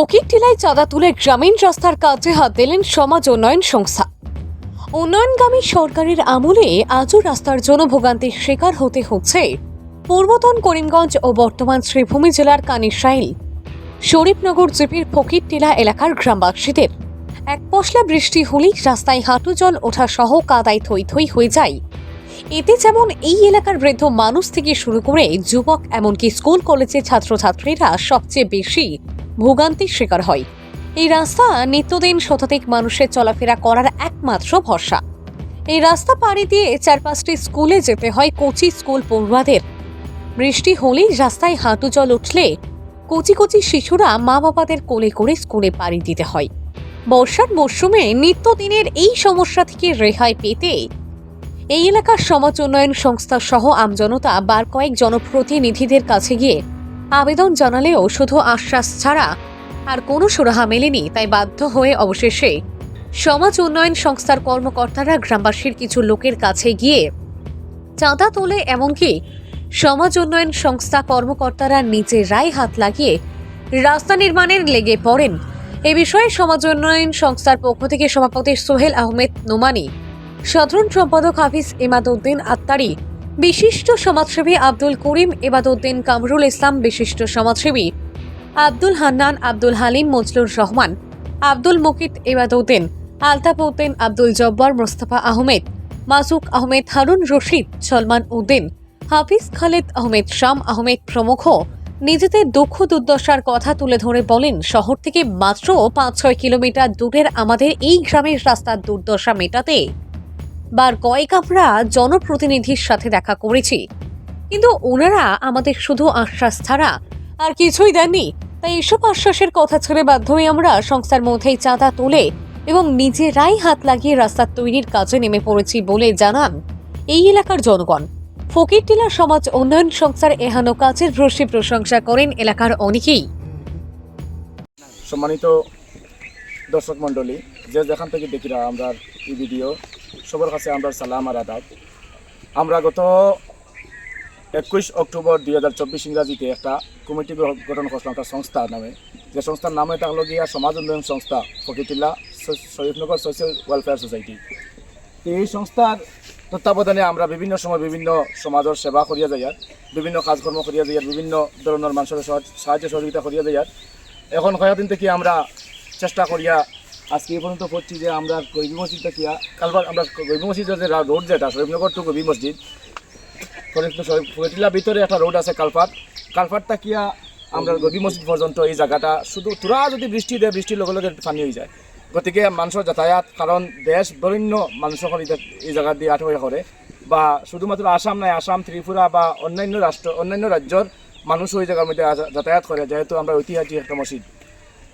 ফকির টিলায় চাঁদা তুলে গ্রামীণ রাস্তার কাজে হাত দিলেন সমাজ উন্নয়ন সংস্থা। উন্নয়নগামী সরকারের আমলে আজও রাস্তার জন্য ভোগান্তির শিকার হতে হচ্ছে পূর্বতন করিমগঞ্জ ও বর্তমান শ্রীভূমি জেলার কানিশাইল। শরীফনগর জিপির ফকির টিলা এলাকার গ্রামবাসীদের। এক পশলা বৃষ্টি হলেই রাস্তায় হাঁটু জল ওঠা সহ কাদায় থই থই হয়ে যায়। এতে যেমন এই এলাকার বৃদ্ধ মানুষ থেকে শুরু করে যুবক, এমনকি স্কুল, কলেজের ছাত্রছাত্রীরা সবচেয়ে বেশি ভোগান্তির শিকার হয়। এই রাস্তা নিত্যদিন শতাধিক মানুষের চলাফেরা করার একমাত্র ভরসা। এই রাস্তা পাড়ি দিয়ে চার পাঁচটি স্কুলে যেতে হয় কোচি স্কুল পড়ুয়াদের। বৃষ্টি হলেই রাস্তায় হাঁটু জল উঠলে কচি কচি শিশুরা মা বাবাদের কোলে করে স্কুলে পাড়ি দিতে হয়। বর্ষার মরশুমে নিত্যদিনের এই সমস্যা থেকে রেহাই পেতে এই এলাকার সমাজ উন্নয়ন সংস্থা সহ আমজনতা বার কয়েক জনপ্রতিনিধিদের কাছে গিয়ে আবেদন জানালেও শুধু আশ্বাস ছাড়া আর কোনো সুরাহা মেলেনি, তাই বাধ্য হয়ে অবশেষে সমাজ উন্নয়ন সংস্থার কর্মকর্তারা গ্রামবাসীর কিছু লোকের কাছে গিয়ে চাঁদা তোলে, এমনকি সমাজ উন্নয়ন সংস্থা কর্মকর্তারা নিজেরাই হাত লাগিয়ে রাস্তা নির্মাণের লেগে পড়েন। এ বিষয়ে সমাজ উন্নয়ন সংস্থার পক্ষ থেকে সভাপতি সোহেল আহমেদ নোমানি, সাধারণ সম্পাদক হাফিজ ইমাদউদ্দিন আত্তারি বিশিষ্ট সমাজসেবী আব্দুল করিম ইবাদউদ্দিন কামরুল ইসলাম বিশিষ্ট সমাজসেবী আব্দুল হান্নান, আব্দুল হালিম, মজলুর রহমান, আব্দুল মুকিত ইবাদউদ্দিন, আলতাফ উদ্দিন, আব্দুল জব্বার, মোস্তফা আহমেদ, মাসুক আহমেদ, হারুন রশিদ, সলমান উদ্দিন, হাফিজ খালেদ আহমেদ, শাম আহমেদ প্রমুখ। নিজেদের দুঃখ দুর্দশার কথা তুলে ধরে বলেন, শহর থেকে মাত্র পাঁচ ছয় কিলোমিটার দূরের আমাদের এই গ্রামের রাস্তার দুর্দশা মেটাতে। বার কয়েক আমরা জনপ্রতিনিধির সাথে দেখা করেছি। কিন্তু ওনারা আমাদের শুধু আশ্বাস ছাড়া আর কিছুই দেননি। তাই এসব আশ্বাসের কথা ছেড়ে বাধ্য হয়ে আমরা সংস্থার মধ্যেই চাঁদা তুলে এবং নিজেরাই হাত লাগিয়ে রাস্তা তৈরির কাজে নেমে পড়েছি বলে জানান এই এলাকার জনগণ। ফকিরটিলা সমাজ উন্নয়ন সংস্থার এহানো কাজের ভ্রসী প্রশংসা করেন এলাকার অনেকেই। সম্মানিত দর্শক মণ্ডলী, যে যেখান থেকে দেখি আমরা এই ভিডিও সবার কাছে আমরা সালাম আর আদাব। আমরা গত একুশ অক্টোবর দুই হাজার চব্বিশ ইংরাজিতে একটা কমিটি গঠন করছিলাম, একটা সংস্থা নামে। যে সংস্থার নামে থাকল গিয়া সমাজ উন্নয়ন সংস্থা Fakirtilla Sharifnagar social welfare society এই সংস্থার তত্ত্বাবধানে আমরা বিভিন্ন সময় বিভিন্ন সমাজের সেবা করিয়া যাইয়ার বিভিন্ন কাজকর্ম করিয়া যাইয়ার বিভিন্ন ধরনের মানুষের সহ- সাহায্য সহযোগিতা করিয়া যাইয়ার এখন কয়েকদিন থেকে আমরা চেষ্টা করিয়া আজকে এই পর্যন্ত করছি যে আমরা গরিবী মসজিদ দেখিয়া কালবার আমরা গরিবী মসজিদের যে রোড যেটা, শরীফনগর টু গরিবী মসজিদ। ফরিদুল্লাহ ভিতরে একটা রোড আছে কালপাট। কালপাট কিয়া আমরা গরিবী মসজিদ পর্যন্ত এই জায়গাটা শুধু তোরা যদি বৃষ্টি দেয়, বৃষ্টির লগে লগে পানি হয়ে যায়। গতিকে মানুষের যাতায়াত, কারণ দেশ বরেণ্য মানুষ এই জায়গা দিয়ে আটকে করে বা শুধুমাত্র আসাম নাই, আসাম, ত্রিপুরা বা অন্যান্য রাষ্ট্র অন্যান্য রাজ্যর মানুষ ওই জায়গার মধ্যে যাতায়াত করে, যেহেতু আমরা ঐতিহাসিক একটা মসজিদ।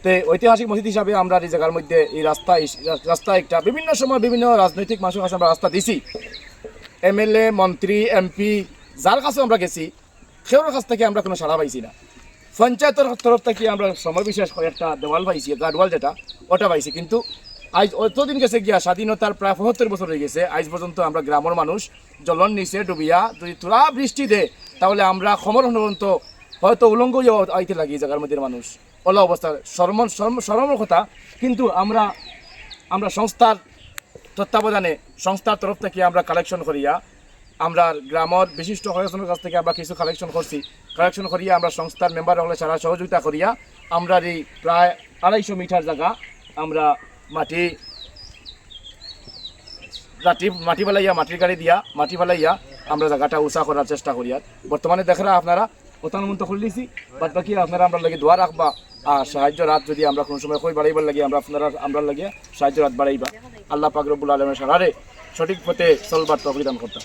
তে ঐতিহাসিক মসজিদ হিসাবে আমরা এই জায়গার মধ্যে এই রাস্তা রাস্তা একটা বিভিন্ন সময় বিভিন্ন রাজনৈতিক মানুষের কাছে আমরা রাস্তা দিছি। এমএলএ, মন্ত্রী, এমপি, যার কাছে আমরা গেছি, সেওর কাছ থেকে আমরা কোনো সাড়া পাইছি না। পঞ্চায়েতের তরফ থেকে আমরা সময় বিশেষ করে একটা দেওয়াল পাইছি গার্ডওয়াল যেটা, ওটা পাইছি। কিন্তু আজ অতদিন গেছে গিয়া, স্বাধীনতার প্রায় পঁচাত্তর বছর হয়ে গেছে, আজ পর্যন্ত আমরা গ্রামের মানুষ জলন নিচে ডুবিয়া যদি তোরা বৃষ্টি দে, তাহলে আমরা সমর পর্যন্ত হয়তো উলঙ্গ আইতে লাগি এই জায়গার মধ্যে মানুষ। ওলা অবস্থা। শর্ম শরমের কথা, কিন্তু আমরা আমরা সংস্থার তত্ত্বাবধানে, সংস্থার তরফ থেকে আমরা কালেকশন করিয়া, আমরা গ্রামের বিশিষ্ট কয়েকজনের কাছ থেকে আমরা কিছু কালেকশন করছি। কালেকশন করিয়া আমরা সংস্থার মেম্বার হলে সারা সহযোগিতা করিয়া, আমরা এই প্রায় আড়াইশো মিটার জায়গা আমরা মাটি মাটি মাটি ফেলাইয়া, মাটির গাড়ি দিয়া মাটি ফেলাইয়া আমরা জায়গাটা উঁচা করার চেষ্টা করিয়া। বর্তমানে দেখরা আপনারা প্রধানমন্ত দিয়েছি বাদ বাকি আপনারা আমরা লাগে দোয়া রাখবা, আর সাহায্য রাত যদি আমরা কোনো সময় কই বাড়াইবার লাগে, আমরা আপনারা আমরা লাগে সাহায্য রাত বাড়াইবা। আল্লাহ পাক রব্বুল আলমের সারারে সঠিক পথে চলবার তফিদান করতাম।